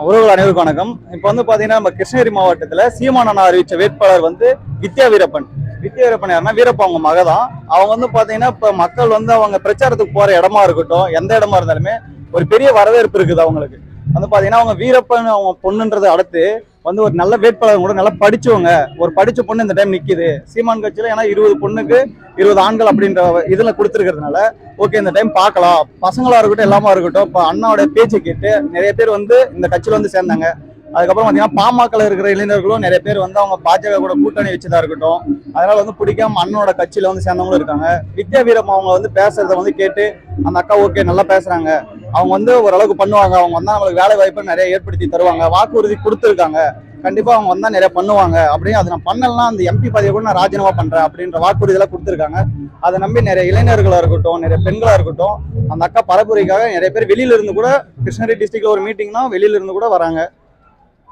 உறவுகள் அனைவருக்கும் வணக்கம். இப்போ வந்து பாத்தீங்கன்னா நம்ம கிருஷ்ணகிரி மாவட்டத்துல சீமானண்ணா அறிவிச்ச வேட்பாளர் வந்து வித்யா வீரப்பன். வித்யா வீரப்பன் யாருன்னா வீரப்பன் அவங்க மக தான். அவங்க வந்து பாத்தீங்கன்னா இப்ப மக்கள் வந்து அவங்க பிரச்சாரத்துக்கு போற இடமா இருக்கட்டும் எந்த இடமா இருந்தாலுமே ஒரு பெரிய வரவேற்பு இருக்குது அவங்களுக்கு. வந்து பாத்தீங்கன்னா அவங்க வீரப்பன் அவங்க பொண்ணுன்றது அடுத்து வந்து ஒரு நல்ல வேட்பாளர் கூட நல்லா படிச்சவங்க. ஒரு படிச்ச பொண்ணு இந்த டைம் நிக்குது. சீமான் கட்சியில ஏன்னா இருபது பொண்ணுக்கு இருபது ஆண்கள் அப்படின்ற இதுல கொடுத்துருக்கிறதுனால ஓகே இந்த டைம் பார்க்கலாம். பசங்களா இருக்கட்டும் எல்லாமா இருக்கட்டும் இப்போ அண்ணாவோட பேச்சை கேட்டு நிறைய பேர் வந்து இந்த கட்சியில வந்து சேர்ந்தாங்க. அதுக்கப்புறம் பாத்தீங்கன்னா பாமகல இருக்கிற இளைஞர்களும் நிறைய பேர் வந்து அவங்க பாஜக கூட கூட்டணி வச்சதா இருக்கட்டும். அதனால வந்து பிடிக்காம அண்ணனோட கட்சியில வந்து சேர்ந்தவங்களும் இருக்காங்க. வித்யா வீரம் அவங்க வந்து பேசுறத வந்து கேட்டு அந்த அக்கா ஓகே நல்லா பேசுறாங்க. அவங்க வந்து ஓரளவுக்கு பண்ணுவாங்க. அவங்க வந்தா நம்மளுக்கு வேலை வாய்ப்பு நிறைய ஏற்படுத்தி தருவாங்க. வாக்குறுதி கொடுத்துருக்காங்க. கண்டிப்பா அவங்க வந்தா நிறைய பண்ணுவாங்க. அப்படின்னு அதை நான் பண்ணலாம் அந்த எம்பி பதவியை கூட நான் ராஜினாமா பண்றேன் அப்படின்ற வாக்குறுதி எல்லாம் கொடுத்துருக்காங்க. அதை நம்பி நிறைய இளைஞர்களா இருக்கட்டும் நிறைய பெண்களா இருக்கட்டும் அந்த அக்கா பரப்புரைக்காக நிறைய பேர் வெளியில இருந்து கூட கிருஷ்ணகிரி டிஸ்ட்ரிக்ட்ல ஒரு மீட்டிங்னா வெளியில இருந்து கூட வராங்க.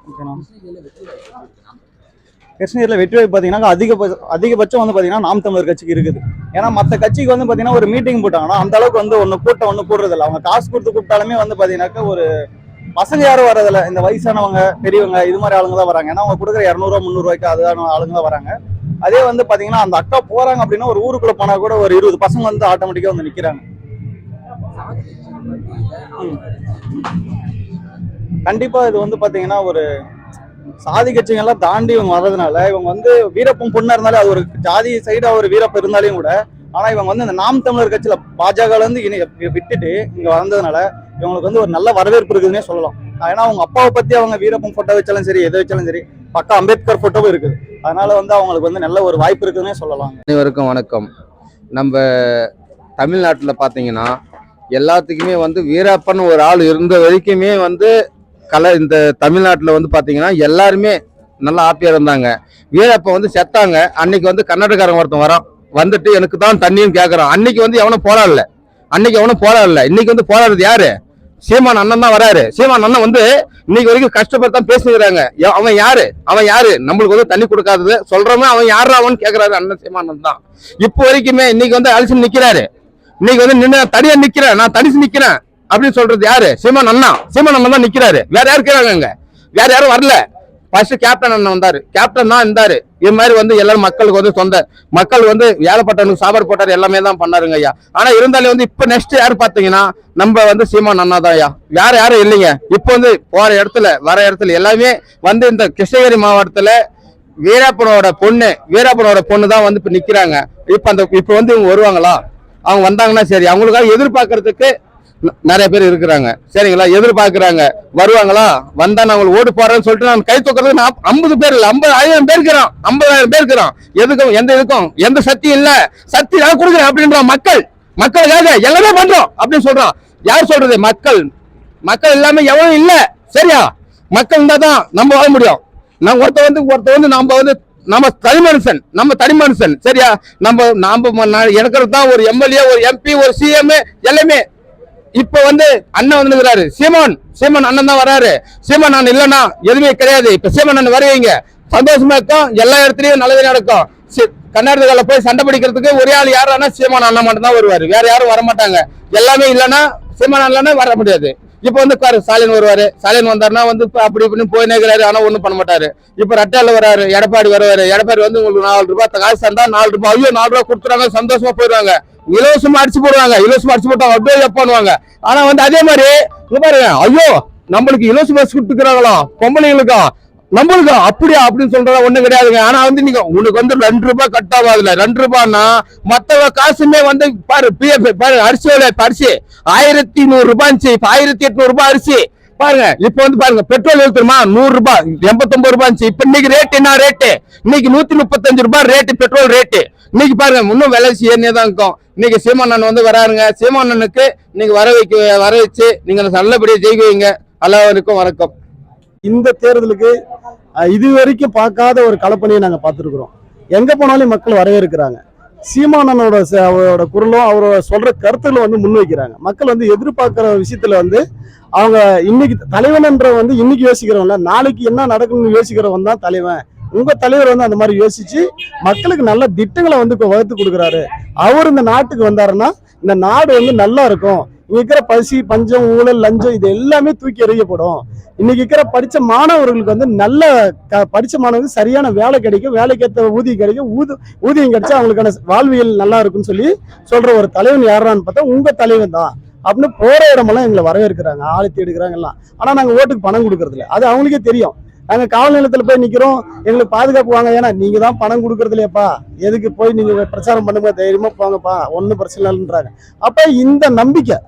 ஓகேண்ணா. கிருஷ்ணகிரியில் வெற்றி வாய்ப்பு பார்த்தீங்கன்னா அதிகபட்ச அதிகபட்சம் வந்து பார்த்தீங்கன்னா நாம் தமிழர் கட்சிக்கு இருக்குது. ஏன்னா மற்ற கட்சிக்கு வந்து பார்த்தீங்கன்னா ஒரு மீட்டிங் போட்டாங்கன்னா அந்த அளவுக்கு வந்து ஒன்று கூட்டம் ஒன்று கூடுறதில்ல. அவங்க காசு கொடுத்து கூப்பிட்டாலுமே வந்து பார்த்தீங்கன்னாக்கா ஒரு பசங்க யாரும் வரதில்ல இந்த வயசானவங்க பெரியவங்க இது மாதிரி ஆளுங்க தான் வராங்க. ஏன்னா அவங்க கொடுக்குற இரநூறுவா முந்நூறுவாய்க்கு அதுதான் ஆளுங்க தான் வராங்க. அதே வந்து பார்த்தீங்கன்னா அந்த அக்கா போறாங்க அப்படின்னா ஒரு ஊருக்குள்ள போனா கூட ஒரு இருபது பசங்க வந்து ஆட்டோமேட்டிக்காக வந்து நிற்கிறாங்க கண்டிப்பாக இது வந்து பார்த்தீங்கன்னா ஒரு சாதி கட்சிகள்லாம் தாண்டி இவங்க வர்றதுனால இவங்க வந்து வீரப்பன் பொண்ணா இருந்தாலே அது ஒரு ஜாதி சைடா ஒரு வீரப்பன் இருந்தாலையும் கூட ஆனா இவங்க வந்து இந்த நாம் தமிழர் கட்சியில பாஜக இருந்து இனி விட்டுட்டு இங்க வந்ததுனால இவங்களுக்கு வந்து ஒரு நல்ல வரவேற்பு இருக்குதுன்னே சொல்லலாம். ஏன்னா அவங்க அப்பாவை பத்தி அவங்க வீரப்பன் போட்டோ வச்சாலும் சரி எதை வச்சாலும் சரி பக்கா அம்பேத்கர் போட்டோவும் இருக்குது. அதனால வந்து அவங்களுக்கு வந்து நல்ல ஒரு வாய்ப்பு இருக்குதுன்னே சொல்லலாம். அனைவருக்கும் வணக்கம். நம்ம தமிழ்நாட்டில் பார்த்தீங்கன்னா எல்லாத்துக்குமே வந்து வீரப்பன் ஒரு ஆள் இருந்த வரைக்குமே வந்து கலை இந்த தமிழ்நாட்டில் வந்து பார்த்தீங்கன்னா எல்லாருமே நல்லா ஹாப்பியாக இருந்தாங்க. வீரப்ப வந்து செத்தாங்க. அன்னைக்கு வந்து கர்நாடகாரன் ஒருத்தன் வரான். வந்துட்டு எனக்கு தான் தண்ணியும் கேட்குறான் அன்னைக்கு வந்து எவனும் போராடல அன்னைக்கு எவனும் போராடல இன்னைக்கு வந்து போராடுறது யாரு? சீமான் அண்ணன் தான் வராரு. சீமான் அண்ணன் வந்து இன்னைக்கு வரைக்கும் கஷ்டப்பட்டு தான் பேசுகிறாங்க அவன் யாரு? அவன் யாரு? நம்மளுக்கு வந்து தண்ணி கொடுக்காதது. சொல்றவன் அவன் யாரா அவன் கேக்குறாரு அண்ணன் சீமானன் தான். இப்போ வரைக்குமே இன்னைக்கு வந்து அலிசன் நிக்கிறாரு. இன்னைக்கு வந்து நின்று தனியா நிக்கிறேன். நான் தனிச்சு நிக்கிறேன். அப்படின்னு சொல்றது யாரு? சீமான் அண்ணா. சீமான் அண்ணன் தான் நிக்கிறாரு. வேற யாரு இருக்கிறாங்க அங்க? வேற யாரும் வரல. ஃபர்ஸ்ட் கேப்டன் அண்ணன் வந்தாரு. கேப்டன் தான் இருந்தாரு. இது மாதிரி வந்து எல்லாரும் மக்களுக்கு வந்து சொந்த மக்கள் வந்து ஏழைப்பட்டவனுக்கு சாப்பாடு போட்டார் எல்லாமே தான் பண்ணாருங்க ஐயா. ஆனா இருந்தாலும் வந்து இப்ப நெக்ஸ்ட் யாரு பாத்தீங்கன்னா நம்ம வந்து சீமான் அண்ணா தான் ஐயா. வேற யாரும் இல்லைங்க. இப்போ வந்து போற இடத்துல வர இடத்துல எல்லாமே வந்து இந்த கிருஷ்ணகிரி மாவட்டத்துல வீராப்பனோட பொண்ணு வீராப்பனோட பொண்ணு தான் வந்து இப்ப நிக்கிறாங்க. இப்ப அந்த இப்ப வந்து இவங்க வருவாங்களா? அவங்க வந்தாங்கன்னா சரி. அவங்களுக்காக எதிர்பார்க்கறதுக்கு நிறைய பேர் இருக்கிறாங்க. சரிங்களா? எதிர்பார்க்கிறாங்க. வருவாங்களா? வந்தா நான் உங்களுக்கு ஓட்டு போறேன்னு சொல்லிட்டு நான் கை தூக்குறது நான் ஐம்பது பேர் இல்ல ஐம்பது ஆயிரம் பேர் இருக்கிறோம் ஐம்பதாயிரம் பேர் இருக்கிறோம் எதுக்கும் எந்த இதுக்கும் எந்த சக்தியும் இல்ல. சக்தி நான் கொடுக்குறேன் அப்படின்ற மக்கள். மக்களுக்காக எல்லாமே பண்றோம் அப்படின்னு சொல்றோம் யார் சொல்றது? மக்கள். மக்கள் எல்லாமே எவ்வளவு இல்ல. சரியா? மக்கள் இருந்தா தான் நம்ம வாழ முடியும். நான் ஒருத்த வந்து ஒருத்த வந்து நம்ம வந்து நம்ம தனி மனுஷன். நம்ம தனி மனுஷன். சரியா? நம்ம நாம எனக்கு தான் ஒரு எம்எல்ஏ ஒரு எம்பி ஒரு சிஎம் எல்லாமே இப்ப வந்து அண்ணன் வந்து சீமான் சீமான் அண்ணன் தான் வராரு. சீமான் அண்ணன் இல்லைன்னா எதுவுமே கிடையாது. இப்ப சீமான் அண்ணன் வருவீங்க. சந்தோஷமா இருக்கும். எல்லா இடத்துலயும் நல்லது நடக்கும். சி- போய் சண்டை பிடிக்கிறதுக்கு ஒரே ஆள் யாரானா சீமான் அண்ணன் மட்டும் தான் வருவாரு. வேற யாரும் வர மாட்டாங்க எல்லாமே இல்லைன்னா சீமான் இல்லைன்னா வர முடியாது. இப்ப வந்து பாரு ஸ்டாலின் வருவாரு. ஸ்டாலின் வந்தாருன்னா வந்து அப்படி இப்படின்னு போய் நேர்கிறாரு ஆனா ஒண்ணும் பண்ண மாட்டாரு. இப்ப ரட்டால வராரு. எடப்பாடி வருவாரு. எடப்பாடி வந்து உங்களுக்கு நாலு ரூபாய் காசு தந்தா நாலு ரூபாய். ஐயோ நாலு ரூபாய் கொடுத்துறாங்க சந்தோஷமா போயிடுவாங்க. இலவசமா அடிச்சு போடுவாங்க. இலவசமா அடிச்சு போட்டா அப்படியே பண்ணுவாங்க. ஆனா வந்து அதே மாதிரி பாருங்க. ஐயோ நம்மளுக்கு இலவச பஸ் கொடுத்துக்கிறாங்களோ பொம்பளைங்களுக்கும் நம்மளுக்கு? அப்படியா? அப்படின்னு சொல்றதா ஒண்ணும் கிடையாதுங்க. ஆனா வந்து நீங்க உனக்கு வந்து ரெண்டு ரூபாய் கட் ஆகாதுல ரெண்டு ரூபாய்னா மத்தவ காசுமே வந்து பாரு பிஎஃப் பாரு அரிசி அரிசி. ஆயிரத்தி நூறு ரூபாய் இருந்துச்சு. இப்ப ஆயிரத்தி எட்நூறு ரூபாய் அரிசி. பாருங்க இப்ப வந்து பாருங்க பெட்ரோல் எவ்வளவு நூறு ரூபாய் எண்பத்தொன்பது ரூபாய் இருந்துச்சு. இப்ப இன்னைக்கு ரேட் என்ன ரேட்டு இன்னைக்கு நூத்தி முப்பத்தஞ்சு ரூபாய் ரேட்டு பெட்ரோல் ரேட்டு இன்னைக்கு பாருங்க இன்னும் விலை ஏறினே தான் இருக்கும். இன்னைக்கு சீமானன் வந்து வராருங்க. சீமானனுக்கு நீங்க வர வைக்க வர வச்சு நீங்க நல்லபடியா ஜெயிக்க வைங்க. எல்லாருக்கும் வணக்கம். இந்த தேர்தலுக்கு இது வரைக்கும் பார்க்காத ஒரு கலப்பணியை நாங்க பார்த்துருக்குறோம். எங்க போனாலும் மக்கள் வரவேற்கிறாங்க. சீமானனோட ச- அவரோட குரலும் அவரோட சொல்ற கருத்துக்களை வந்து முன்வைக்கிறாங்க. மக்கள் வந்து எதிர்பார்க்கிற விஷயத்துல வந்து அவங்க இன்னைக்கு தலைவன்ன்ற வந்து இன்னைக்கு யோசிக்கிறவன்ல நாளைக்கு என்ன நடக்கணும்னு யோசிக்கிறவன் தான் தலைவன். உங்க தலைவர் வந்து அந்த மாதிரி யோசிச்சு மக்களுக்கு நல்ல திட்டங்களை வந்து இப்போ வகுத்து கொடுக்குறாரு. அவர் இந்த நாட்டுக்கு வந்தாருன்னா இந்த நாடு வந்து நல்லா இருக்கும். இருக்கிற பசி பஞ்சம் ஊழல் லஞ்சம் இது எல்லாமே தூக்கி எறியப்படும். இன்னைக்கு இருக்கிற படித்த மாணவர்களுக்கு வந்து நல்ல க- படித்த மாணவர்களுக்கு சரியான வேலை கிடைக்கும். வேலைக்கேற்ற ஊதியம் கிடைக்கும். ஊது ஊதியம் கிடைச்சா அவங்களுக்கான வாழ்வியல் நல்லா இருக்கும்னு சொல்லி சொல்கிற ஒரு தலைவன் யாரான்னு பார்த்தா உங்கள் தலைவன் தான். அப்படின்னு போகிற இடமெல்லாம் எங்களை வரவேற்கிறாங்க. ஆழ்த்தி எடுக்கிறாங்க எல்லாம் ஆனால் நாங்கள் ஓட்டுக்கு பணம் கொடுக்கறதில்ல. அது அவங்களுக்கே தெரியும். நாங்க காவல் நிலையத்துல போய் நிக்கிறோம். எங்களுக்கு பாதுகாப்பு வாங்க. ஏன்னா நீங்க தான் பணம் கொடுக்கறது இல்லையாப்பா எதுக்கு போய் நீங்க பிரச்சாரம் பண்ணுங்க? தைரியமா போங்கப்பா. ஒன்றும் பிரச்சனை இல்லைன்றாங்க. அப்ப இந்த நம்பிக்கை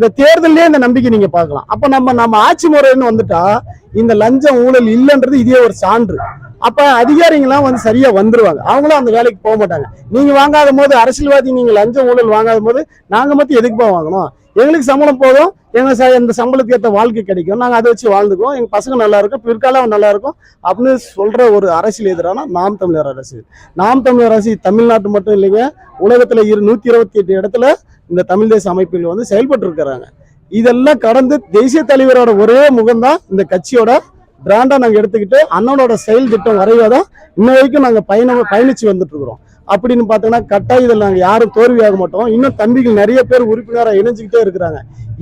இந்த தேர்தலே இந்த நம்பிக்கை நீங்க பார்க்கலாம். அப்ப நம்ம நம்ம ஆட்சி முறைன்னு வந்துட்டா இந்த லஞ்சம் ஊழல் இல்லைன்றது இதே ஒரு சான்று. அப்ப அதிகாரிங்களாம் வந்து சரியா வந்துருவாங்க. அவங்களும் அந்த வேலைக்கு போக மாட்டாங்க. நீங்க வாங்காத போது அரசியல்வாதி நீங்க லஞ்சம் ஊழல் வாங்காத போது நாங்க மட்டும் எதுக்குப்பா வாங்கணும்? எங்களுக்கு சம்பளம் போதும் எங்க ச- இந்த சம்பளத்துக்கு ஏற்ற வாழ்க்கை கிடைக்கும். நாங்கள் அதை வச்சு வாழ்ந்துக்குவோம். எங்கள் பசங்க நல்லா இருக்கும் பிற்காலம் நல்லா இருக்கும். அப்படின்னு சொல்ற ஒரு அரசியல் எதிரான நாம் தமிழர் அரசு நாம் தமிழர் அரசு தமிழ்நாட்டு மட்டும் இல்லைங்க உலகத்தில் இரு நூற்றி இருபத்தி எட்டு இடத்துல இந்த தமிழ் தேச அமைப்பில் வந்து செயல்பட்டு இருக்கிறாங்க இதெல்லாம் கடந்து தேசிய தலைவரோட ஒரே முகம்தான் இந்த கட்சியோட பிராண்டா நாங்க எடுத்துக்கிட்டு அண்ணனோட செயல் திட்டம் வரைவாதான் இன்ன வரைக்கும் நாங்க பயணம் பயணிச்சு வந்துட்டு இருக்கிறோம் அப்படின்னு பார்த்தோம்னா கட்டாயம் இதில் நாங்கள் யாரும் தோல்வியாக மாட்டோம். இன்னும் தம்பிகள் நிறைய பேர் உறுப்பினராக இணைஞ்சுக்கிட்டே இருக்கிறாங்க.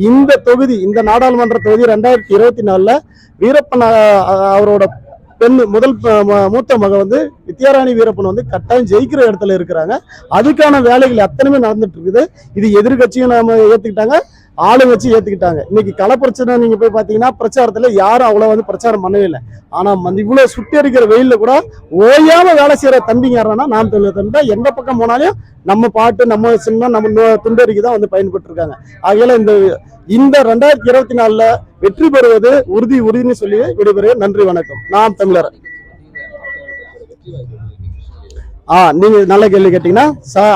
இந்த தொகுதி இந்த நாடாளுமன்ற தொகுதி ரெண்டாயிரத்தி இருபத்தி நாலில் வீரப்பன் அவரோட பெண் முதல் மூத்த மக வந்து வித்யாராணி வீரப்பன் வந்து கட்டாயம் ஜெயிக்கிற இடத்துல இருக்கிறாங்க. அதுக்கான வேலைகள் அத்தனையுமே நடந்துட்டு இருக்குது. இது எதிர்கட்சியும் நாம ஆளும் வச்சு ஏத்துக்கிட்டாங்க. இன்னைக்கு கள பிரச்சனை நீங்க போய் பாத்தீங்கன்னா பிரச்சாரத்துல யாரும் அவ்வளவு வந்து பிரச்சாரம் பண்ணவே இல்லை. ஆனா இவ்வளவு சுட்டி அடிக்கிற வெயில கூட ஓயாம வேலை செய்யற தம்பிங்க யாருன்னா நாம் தமிழர் தம்பி. எந்த பக்கம் போனாலும் நம்ம பாட்டு நம்ம சின்ன நம்ம துண்டறிக்கு தான் வந்து பயன்பட்டு இருக்காங்க ஆகையால இந்த இந்த ரெண்டாயிரத்தி இருபத்தி நாலுல வெற்றி பெறுவது உறுதி உறுதினு சொல்லி விடைபெறுகிறேன். நன்றி வணக்கம். நாம் தமிழர். ஆ நீங்க நல்ல கேள்வி கேட்டீங்கன்னா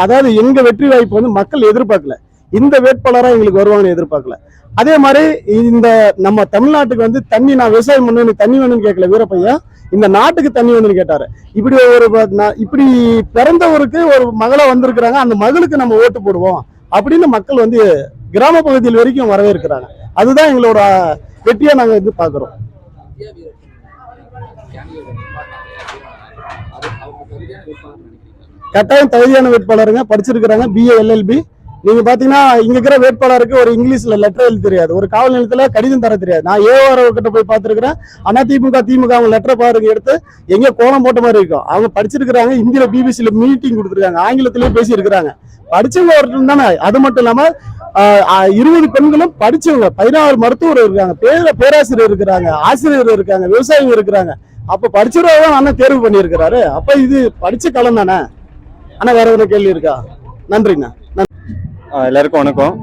அதாவது எங்க வெற்றி வாய்ப்பு வந்து மக்கள் எதிர்பார்க்கல. இந்த வேட்பாளராக எங்களுக்கு வருவாங்கன்னு எதிர்பார்க்கல. அதே மாதிரி இந்த நம்ம தமிழ்நாட்டுக்கு வந்து தண்ணி நான் விவசாயம் பண்ணு தண்ணி வேணும்னு கேட்கல வீரப்பையா இந்த நாட்டுக்கு தண்ணி வேணும்னு கேட்டாரு. இப்படி ஒரு இப்படி பிறந்தவருக்கு ஒரு மகளை வந்திருக்கிறாங்க. அந்த மகளுக்கு நம்ம ஓட்டு போடுவோம் அப்படின்னு மக்கள் வந்து கிராம பகுதியில் வரைக்கும் இருக்கிறாங்க அதுதான் எங்களோட வெற்றியா நாங்க இது பாக்குறோம் கட்டாயம் தகுதியான வேட்பாளருங்க. படிச்சிருக்கிறாங்க. பிஏ எல்எல்பி நீங்க பாத்தீங்கன்னா இங்க இருக்கிற வேட்பாளருக்கு ஒரு இங்கிலீஷ்ல லெட்டர் எழுத தெரியாது. ஒரு காவல் நிலையத்துல கடிதம் தர தெரியாது. நான் ஏஓஆர் கிட்ட போய் பார்த்திருக்கிறேன் ஆனா திமுக திமுக அவங்க லெட்டர் பாருங்க எடுத்து எங்க கோலம் போட்ட மாதிரி இருக்கும். அவங்க படிச்சிருக்கிறாங்க. இந்தியில பிபிசியில மீட்டிங் கொடுத்துருக்காங்க. ஆங்கிலத்திலயும் பேசி இருக்கிறாங்க படிச்சவங்க ஒருத்தர் தானே. அது மட்டும் இல்லாம ஆஹ், இருபது பெண்களும் படிச்சவங்க பதினாறு மருத்துவர் இருக்காங்க. பேர பேராசிரியர் இருக்கிறாங்க. ஆசிரியர் இருக்காங்க. விவசாயிகள் இருக்கிறாங்க. அப்ப படிச்சிருவாங்க தான் அண்ணன் தேர்வு பண்ணியிருக்கிறாரு. அப்ப இது படிச்ச களம் தானே? ஆனா வேற ஒரு கேள்வி இருக்கா? நன்றிங்கண்ணா. நன்றி. எல்லாருக்கும் வணக்கம்.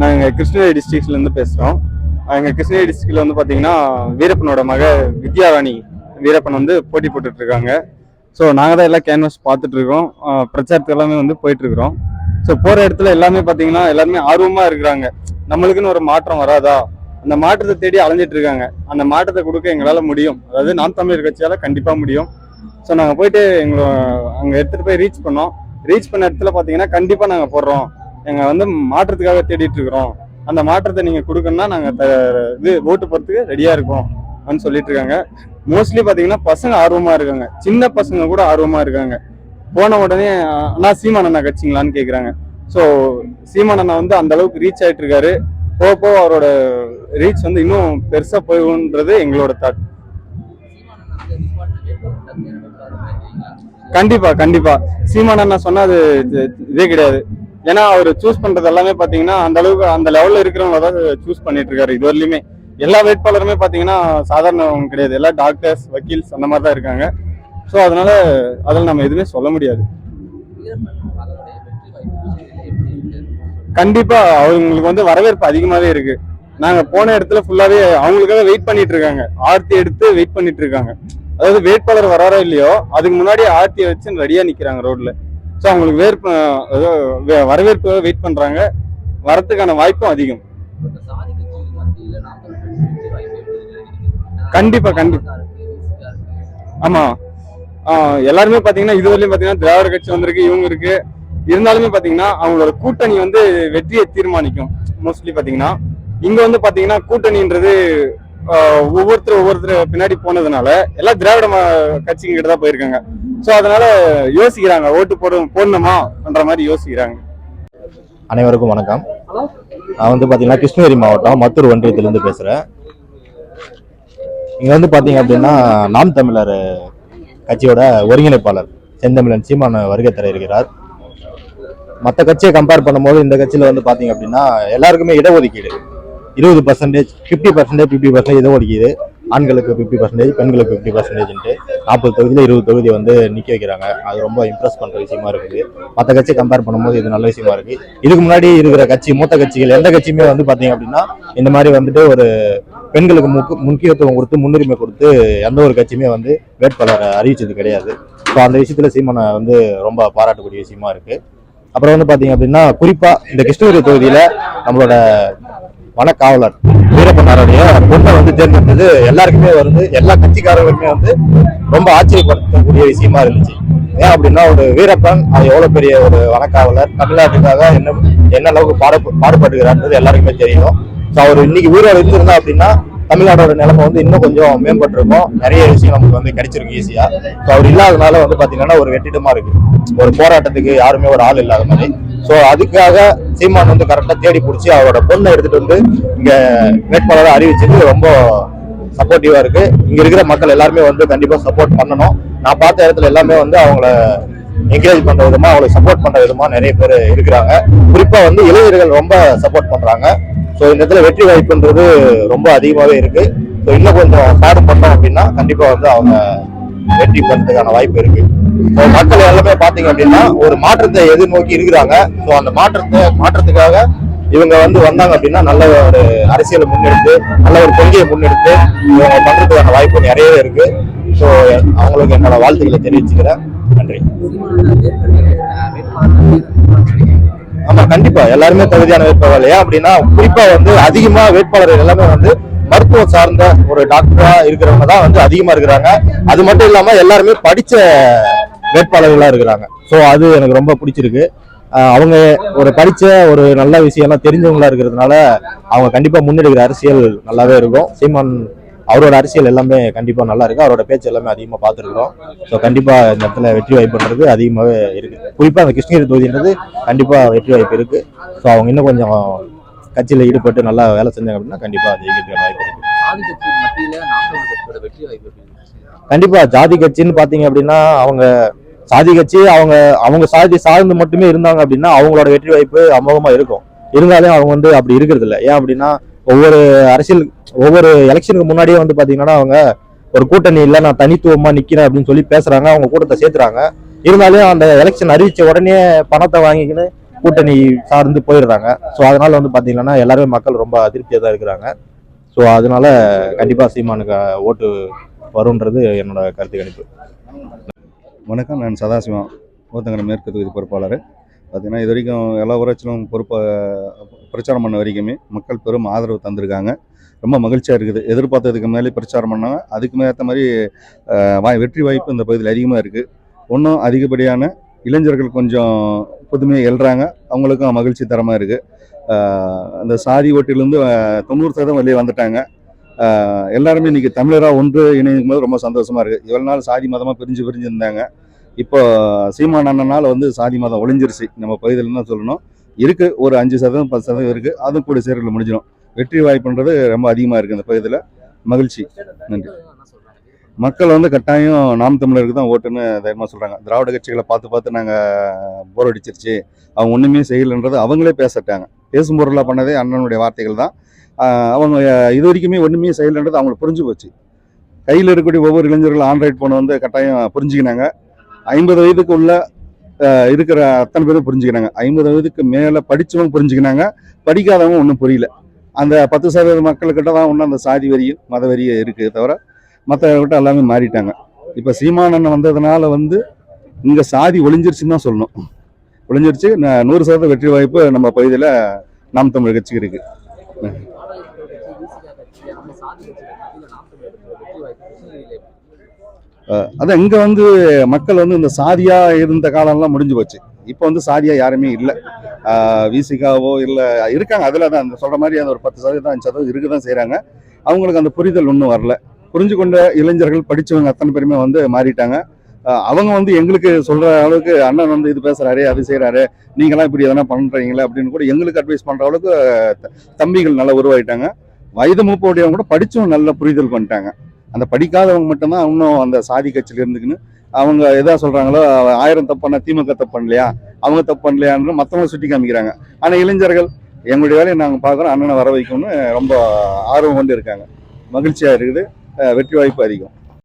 நாங்கள் கிருஷ்ணகிரி டிஸ்ட்ரிக்ட்லேருந்து பேசுகிறோம் எங்கள் கிருஷ்ணகிரி டிஸ்ட்ரிக்ட்ல வந்து பார்த்தீங்கன்னா வீரப்பனோட மக வித்யாராணி வீரப்பன் வந்து போட்டி போட்டுட்ருக்காங்க. ஸோ நாங்கள் தான் எல்லாம் கேன்வாஸ் பார்த்துட்ருக்கோம் பிரச்சாரத்துக்கு எல்லாமே வந்து போயிட்டுருக்குறோம் ஸோ போகிற இடத்துல எல்லாமே பார்த்தீங்கன்னா எல்லாருமே ஆர்வமாக இருக்கிறாங்க. நம்மளுக்குன்னு ஒரு மாற்றம் வராதா? அந்த மாற்றத்தை தேடி அலைஞ்சிட்டு இருக்காங்க அந்த மாற்றத்தை கொடுக்க எங்களால் முடியும். அதாவது நாம் தமிழர் கட்சியால் கண்டிப்பாக முடியும். ஸோ நாங்கள் போயிட்டு எங்களை அங்கே எடுத்துகிட்டு போய் ரீச் பண்ணோம். ரீச் பண்ண இடத்துல பார்த்தீங்கன்னா கண்டிப்பாக நாங்கள் போடுறோம். எங்க வந்து மாற்றத்துக்காக தேடிட்டு இருக்கிறோம் அந்த மாற்றத்தை நீங்க கொடுக்கணும்னா நாங்கள் த- இது ஓட்டு போறதுக்கு ரெடியா இருக்கோம் அப்படின்னு சொல்லிட்டு இருக்காங்க மோஸ்ட்லி பாத்தீங்கன்னா பசங்க ஆர்வமா இருக்காங்க. சின்ன பசங்க கூட ஆர்வமா இருக்காங்க. போன உடனே அண்ணா சீமான் அண்ணா கட்சிங்களான்னு கேட்குறாங்க ஸோ சீமான் அண்ணா வந்து அந்த அளவுக்கு ரீச் ஆயிட்டு இருக்காரு. போக போக அவரோட ரீச் வந்து இன்னும் பெருசா போகுன்றது எங்களோட தாட் கண்டிப்பா கண்டிப்பா. சீமான் அண்ணா சொன்னா அது இதே கிடையாது. ஏன்னா அவர் சூஸ் பண்றது எல்லாமே பாத்தீங்கன்னா அந்த அளவுக்கு அந்த லெவல்ல இருக்கிறவங்க தான் சூஸ் பண்ணிட்டு இருக்காரு இது வரலையுமே எல்லா வேட்பாளருமே பாத்தீங்கன்னா சாதாரணவங்க கிடையாது. எல்லா டாக்டர்ஸ் வக்கீல்ஸ் அந்த மாதிரி தான் இருக்காங்க. ஸோ அதனால அதில் நம்ம எதுவுமே சொல்ல முடியாது. கண்டிப்பா அவங்களுக்கு வந்து வரவேற்பு அதிகமாவே இருக்கு. நாங்க போன இடத்துல ஃபுல்லாவே அவங்களுக்காக வெயிட் பண்ணிட்டு இருக்காங்க ஆர்த்தி எடுத்து வெயிட் பண்ணிட்டு இருக்காங்க அதாவது வேட்பாளர் வராரோ இல்லையோ அதுக்கு முன்னாடி ஆர்த்தியை வச்சு ரெடியா நிக்கிறாங்க ரோட்ல ஸோ அவங்களுக்கு வேற்பு அதாவது வே- வரவேற்பு வெயிட் பண்றாங்க. வரத்துக்கான வாய்ப்பும் அதிகம். கண்டிப்பா, கண்டிப்பா. ஆமா. ஆஹ் எல்லாருமே பாத்தீங்கன்னா இதுவரையிலும் பாத்தீங்கன்னா திராவிட கட்சி வந்திருக்கு இவங்க இருக்கு. இருந்தாலுமே பாத்தீங்கன்னா அவங்களோட கூட்டணி வந்து வெற்றியை தீர்மானிக்கும். மோஸ்ட்லி பாத்தீங்கன்னா. இங்க வந்து பாத்தீங்கன்னா கூட்டணின்றது ஒவ்வொருத்தர் ஒவ்வொருத்தர் பின்னாடி போனதுனால எல்லாம் திராவிட ம- கட்சிங்க கிட்ட தான் போயிருக்காங்க. ஸோ அதனால யோசிக்கிறாங்க ஓட்டு போடும் போடணுமான்ற மாதிரி யோசிக்கிறாங்க. அனைவருக்கும் வணக்கம். நான் வந்து பார்த்தீங்கன்னா கிருஷ்ணகிரி மாவட்டம் மத்தூர் ஒன்றியத்திலேருந்து பேசுகிறேன் இங்கே வந்து பார்த்தீங்க அப்படின்னா நாம் தமிழர் கட்சியோட ஒருங்கிணைப்பாளர் செந்தமிழன் சீமான வருகை தர இருக்கிறார். மற்ற கட்சியை கம்பேர் பண்ணும்போது இந்த கட்சியில் வந்து பார்த்தீங்க அப்படின்னா எல்லாருக்குமே இடஒதுக்கீடு. இருபது percentage fifty percentage fifty percentage இடஒதுக்கீடு. ஆண்களுக்கு ஃபிஃப்டி பர்சன்டேஜ் பெண்களுக்கு ஃபிஃப்டி பர்சன்டேஜ்ன்ட்டு நாற்பது தொகுதியில் இருபது தொகுதி வந்து நிற்க வைக்கிறாங்க. அது ரொம்ப இம்ப்ரெஸ் பண்ணுற விஷயமா இருக்குது. மற்ற கட்சியை கம்பேர் பண்ணும்போது இது நல்ல விஷயமா இருக்குது இதுக்கு முன்னாடி இருக்கிற கட்சி மூத்த கட்சிகள் எந்த கட்சியுமே வந்து பார்த்தீங்க அப்படின்னா இந்த மாதிரி வந்துட்டு ஒரு பெண்களுக்கு முக்கு முக்கியத்துவம் கொடுத்து முன்னுரிமை கொடுத்து எந்த ஒரு கட்சியுமே வந்து வேட்பாளரை அறிவிச்சது கிடையாது. ஸோ அந்த விஷயத்தில் சீமானை வந்து ரொம்ப பாராட்டக்கூடிய விஷயமா இருக்குது அப்புறம் வந்து பார்த்தீங்க அப்படின்னா குறிப்பாக இந்த கிருஷ்ணகிரி தொகுதியில் நம்மளோட வனக்காவலர் வீரப்பனாருடைய பொண்ணை வந்து தேர்ந்தெடுத்தது எல்லாருக்குமே வந்து எல்லா கட்சிக்காரர்களுமே வந்து ரொம்ப ஆச்சரியப்படுத்தக்கூடிய விஷயமா இருந்துச்சு. ஏன் அப்படின்னா ஒரு வீரப்பன் அது எவ்வளவு பெரிய ஒரு வனக்காவலர் தமிழ்நாட்டுக்காக என்ன என்ன அளவுக்கு பாடு பாடுபட்டுகிறான்றது எல்லாருக்குமே தெரியும். ஸோ அவர் இன்னைக்கு உயிரோட இருந்திருந்தா அப்படின்னா தமிழ்நாடோட நிலைமை வந்து இன்னும் கொஞ்சம் மேம்பட்டிருக்கும். நிறைய விஷயம் நமக்கு வந்து கிடைச்சிருக்கு ஈஸியா ஸோ அவர் இல்லாதனால வந்து பாத்தீங்கன்னா ஒரு வெற்றிடமா இருக்கு. ஒரு போராட்டத்துக்கு யாருமே ஒரு ஆள் இல்லாத மாதிரி. ஸோ அதுக்காக சீமான் வந்து கரெக்டாக தேடி பிடிச்சி அவரோட பொண்ணை எடுத்துகிட்டு வந்து இங்கே வேட்பாளரை அறிவிச்சது ரொம்ப சப்போர்ட்டிவாக இருக்குது இங்கே இருக்கிற மக்கள் எல்லாருமே வந்து கண்டிப்பாக சப்போர்ட் பண்ணணும். நான் பார்த்த இடத்துல எல்லாமே வந்து அவங்கள என்கரேஜ் பண்ணுற விதமாக அவங்களுக்கு சப்போர்ட் பண்ணுற விதமாக நிறைய பேர் இருக்கிறாங்க. குறிப்பாக வந்து இளைஞர்கள் ரொம்ப சப்போர்ட் பண்ணுறாங்க ஸோ இந்த இடத்துல வெற்றி வாய்ப்புன்றது ரொம்ப அதிகமாகவே இருக்குது ஸோ இன்னும் கொஞ்சம் பாடம் பண்ணோம் அப்படின்னா கண்டிப்பாக வந்து அவங்க வெற்றி பெறதுக்கான வாய்ப்பு இருக்கு. ஸோ மக்கள் எல்லாமே பாத்தீங்க அப்படின்னா ஒரு மாற்றத்தை எதிர்நோக்கி இருக்கிறாங்க. ஸோ அந்த மாற்றத்தை மாற்றத்துக்காக இவங்க வந்து வந்தாங்க அப்படின்னா நல்ல ஒரு அரசியலை முன்னெடுத்து நல்ல ஒரு கொள்கையை முன்னெடுத்து இவங்க பண்றதுக்கான வாய்ப்பு நிறையவே இருக்கு. ஸோ அவங்களுக்கு என்னோட வாழ்த்துக்களை தெரிவிச்சுக்கிறேன். நன்றி. ஆமா கண்டிப்பா. எல்லாருமே தகுதியான வேட்பாளர். ஏன் அப்படின்னா குறிப்பா வந்து அதிகமா வேட்பாளர்கள் எல்லாமே வந்து மருத்துவம் சார்ந்த ஒரு டாக்டரா இருக்கிறவங்க தான் வந்து அதிகமா இருக்கிறாங்க. அது மட்டும் இல்லாம எல்லாருமே படிச்ச வேட்பாளர்களா இருக்கிறாங்க. ஸோ அது எனக்கு ரொம்ப பிடிச்சிருக்கு. அவங்க ஒரு படிச்ச ஒரு நல்ல விஷயம்லாம் தெரிஞ்சவங்களா இருக்கிறதுனால அவங்க கண்டிப்பா முன்னெடுக்கிற அரசியல் நல்லாவே இருக்கும். சீமான் அவரோட அரசியல் எல்லாமே கண்டிப்பா நல்லா இருக்கு. அவரோட பேச்சு எல்லாமே அதிகமா பார்த்துருக்கோம் ஸோ கண்டிப்பா இந்த இடத்துல வெற்றி வாய்ப்புன்றது அதிகமாவே இருக்கு. குறிப்பா அந்த கிருஷ்ணகிரி தொகுதின்றது கண்டிப்பா வெற்றி வாய்ப்பு இருக்கு. ஸோ அவங்க இன்னும் கொஞ்சம் கட்சியில ஈடுபட்டு நல்லா வேலை செஞ்சாங்க அப்படின்னா கண்டிப்பா ஜெயிக்கிறதுக்கான வாய்ப்பு இருக்கு. சாதி கட்சி மத்தியில நாம் தமிழர் கட்சியோட வெற்றி வாய்ப்பு எப்படி இருந்துச்சு? கண்டிப்பா ஜாதி கட்சின்னு பாத்தீங்க அப்படின்னா அவங்க சாதி கட்சி அவங்க அவங்க சாதி சார்ந்து மட்டுமே இருந்தாங்க அப்படின்னா அவங்களோட வெற்றி வாய்ப்பு அமோகமா இருக்கும். இருந்தாலும் அவங்க வந்து அப்படி இருக்கிறது இல்ல ஏன் அப்படின்னா ஒவ்வொரு அரசியல் ஒவ்வொரு எலெக்ஷனுக்கு முன்னாடியே வந்து பாத்தீங்கன்னா அவங்க ஒரு கூட்டணி இல்ல நான் தனித்துவமா நிக்கிறேன் அப்படின்னு சொல்லி பேசுறாங்க அவங்க கூட்டத்தை சேர்த்துறாங்க. இருந்தாலும் அந்த எலெக்ஷன் அறிவிச்ச உடனே பணத்தை வாங்கிக்கின்னு கூட்டணி சார்ந்து போயிடுறாங்க ஸோ அதனால வந்து பார்த்தீங்கன்னா எல்லாருமே மக்கள் ரொம்ப அதிருப்தியாக தான் இருக்கிறாங்க. ஸோ அதனால கண்டிப்பாக சீமானுக்கு ஓட்டு வரும்ன்றது என்னோட கருத்து கணிப்பு. வணக்கம் நான் சதாசிவம். ஊத்தங்கரை மேற்கு தொகுதி பொறுப்பாளர். பார்த்தீங்கன்னா இது வரைக்கும் எல்லா ஊராட்சியிலும் பொறுப்பை பிரச்சாரம் பண்ண வரைக்குமே மக்கள் பெரும் ஆதரவு தந்திருக்காங்க. ரொம்ப மகிழ்ச்சியாக இருக்குது. எதிர்பார்த்ததுக்கு மேலே பிரச்சாரம் பண்ணாங்க. அதுக்கு ஏற்ற மாதிரி வாய் வெற்றி வாய்ப்பு இந்த பகுதியில் அதிகமாக இருக்குது ஒன்றும் அதிகப்படியான இளைஞர்கள் கொஞ்சம் புதுமையை எழுறாங்க. அவங்களுக்கும் மகிழ்ச்சி தரமாக இருக்குது அந்த சாதி ஓட்டிலேருந்து தொண்ணூறு சதவீதம் வெளியே வந்துட்டாங்க. எல்லாருமே இன்னைக்கு தமிழராக ஒன்று இணையும் போது ரொம்ப சந்தோஷமாக இருக்குது இவ்வளோ நாள் சாதி மதமாக பிரிஞ்சு பிரிஞ்சுருந்தாங்க இப்போ சீமான் அண்ணனால் வந்து சாதி மதம் ஒளிஞ்சிருச்சு. நம்ம பகுதியில் தான் சொல்லணும்? இருக்கு. ஒரு அஞ்சு சதவீதம் பத்து சதவீதம் இருக்குது அதுவும் கூட சேர்க்கல முடிஞ்சிடும் வெற்றி வாய்ப்புன்றது ரொம்ப அதிகமாக இருக்குது இந்த பகுதியில். மகிழ்ச்சி. நன்றி. மக்கள் வந்து கட்டாயம் நாம் தமிழருக்கு தான் ஓட்டுன்னு தைரியமாக சொல்கிறாங்க திராவிட கட்சிகளை பார்த்து பார்த்து நாங்கள் போர் அடிச்சிருச்சு. அவங்க ஒன்றுமே செய்யலைன்றது அவங்களே பேசட்டாங்க. பேசும் பொருளாக பண்ணதே அண்ணனுடைய வார்த்தைகள் தான். அவங்க இது வரைக்குமே ஒன்றுமே செய்யலைன்றது அவங்களுக்கு புரிஞ்சு போச்சு. கையில் இருக்கக்கூடிய ஒவ்வொரு இளைஞர்களும் ஆண்ட்ராய்ட் ஃபோனை வந்து கட்டாயம் புரிஞ்சுக்கினாங்க. ஐம்பது வயதுக்கு உள்ள இருக்கிற அத்தனை பேரும் புரிஞ்சுக்கினாங்க. ஐம்பது வயதுக்கு மேலே படித்தவங்க புரிஞ்சுக்கினாங்க. படிக்காதவங்க ஒன்றும் புரியல. அந்த பத்து சதவீத மக்கள்கிட்ட தான் ஒன்றும் அந்த சாதி வரியும் மத வரியும் இருக்குது தவிர மற்றவர்கிட்ட எல்லாமே மாறிட்டாங்க. இப்போ சீமானண்ணன் வந்ததுனால வந்து இங்கே சாதி ஒளிஞ்சிருச்சுன்னு தான் சொல்லணும். ஒளிஞ்சிருச்சு நூறு சதவீத வெற்றி வாய்ப்பு நம்ம பகுதியில் நாம் தமிழ் கட்சிக்கு இருக்குது அதான் இங்கே வந்து மக்கள் வந்து இந்த சாதியாக இருந்த காலம்லாம் முடிஞ்சு போச்சு. இப்போ வந்து சாதியாக யாருமே இல்லை. விசிகாவோ இல்லை இருக்காங்க. அதில் தான் அந்த சொல்கிற மாதிரி அந்த ஒரு பத்து சதவீதம் அஞ்சு சதவீதம் இருக்க தான் செய்கிறாங்க அவங்களுக்கு அந்த புரிதல் ஒன்றும் வரல. புரிஞ்சு கொண்ட இளைஞர்கள் படித்தவங்க அத்தனை பேருமே வந்து மாறிட்டாங்க. அவங்க வந்து எங்களுக்கு சொல்கிற அளவுக்கு அண்ணன் வந்து இது பேசுகிறாரு அது செய்கிறாரு நீங்களாம் இப்படி எதனா பண்ணுறீங்களே அப்படின்னு கூட எங்களுக்கு அட்வைஸ் பண்ணுற அளவுக்கு த- தம்பிகள் நல்லா உருவாயிட்டாங்க. வயது மூப்போடையவங்க கூட படித்தவங்க நல்லா புரிதல் பண்ணிட்டாங்க. அந்த படிக்காதவங்க மட்டும்தான் இன்னும் அந்த சாதி கட்சியில் இருந்துக்குன்னு. அவங்க எதா சொல்கிறாங்களோ ஆயிரம் தப்பு திமுக தப்பு பண்ணலையா? அவங்க தப்பு பண்ணலையான்னு மற்றவங்க சுட்டி காமிக்கிறாங்க. ஆனால் இளைஞர்கள் எங்களுடைய வேலையை நாங்கள் பார்க்குறோம் அண்ணனை வர வைக்கணும்னு ரொம்ப ஆர்வம் கொண்டு இருக்காங்க. மகிழ்ச்சியாக இருக்குது. வெற்றி வாய்ப்பு அதிகம்.